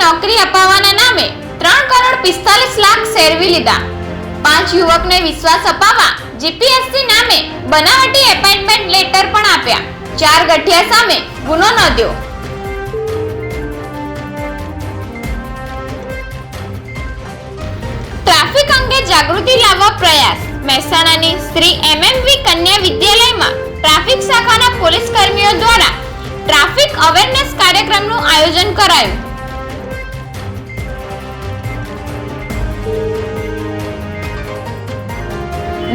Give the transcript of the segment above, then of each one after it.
નોકરી અપાવવાના નામે ત્રણ કરોડ પિસ્તાલીસ લાખ સેરવી લીધા. પાંચ યુવકને વિશ્વાસ અપાવવા જીપીએસસી નામે બનાવટી એપોઇન્ટમેન્ટ લેટર પણ આપ્યા. ચાર ગઠિયા સામે ગુનો નોંધ્યો. ટ્રાફિક અંગે જાગૃતિ લાવવા પ્રયાસ. મહેસાણાની શ્રી એમએમવી કન્યા વિદ્યાલયમાં ટ્રાફિક શાખાના પોલીસ કર્મીઓ દ્વારા ટ્રાફિક અવેરનેસ કાર્યક્રમનું આયોજન કરાયું.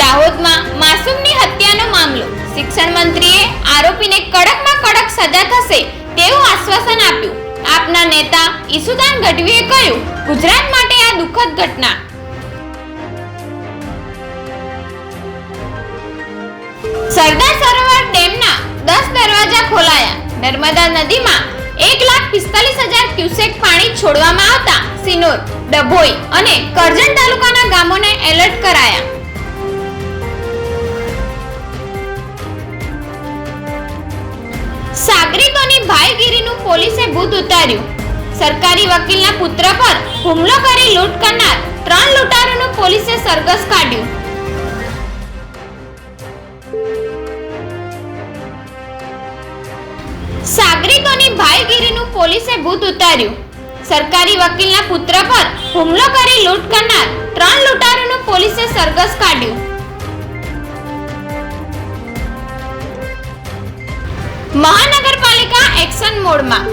દાહોદમાં માસૂમની હત્યાનો મામલો. શિક્ષણ મંત્રીએ આરોપીને કડકમાં કડક સજા થશે તેવું આશ્વાસન આપ્યું. આપના નેતા ઈસુદાન ગઢવીએ કહ્યું, ગુજરાત માટે આ દુઃખદ ઘટના નર્મદા નદીમાં એક લાખ પિસ્તાલીસ હજાર ક્યુસેક પાણી છોડવામાં આવતા સિનોર, ડભોઈ અને કરજણ તાલુકાના ગામોને એલર્ટ કરાયા. સાગરિકોની ભાઈગીરીનું પોલીસે ભૂત ઉતાર્યું. સરકારી વકીલના પુત્ર પર હુમલો કરી લૂંટ કરનાર ત્રણ લૂંટારોનું પોલીસે સરઘસ કાઢ્યું. સાગરિકોની ભાઈગીરીનું પોલીસે ભૂત ઉતાર્યું. સરકારી વકીલના પુત્ર પર હુમલો કરી લૂંટ કરનાર ત્રણ લૂંટારોનું પોલીસે સરઘસ કાઢ્યું. મહાનગરપાલિકા એક્શન મોડમાં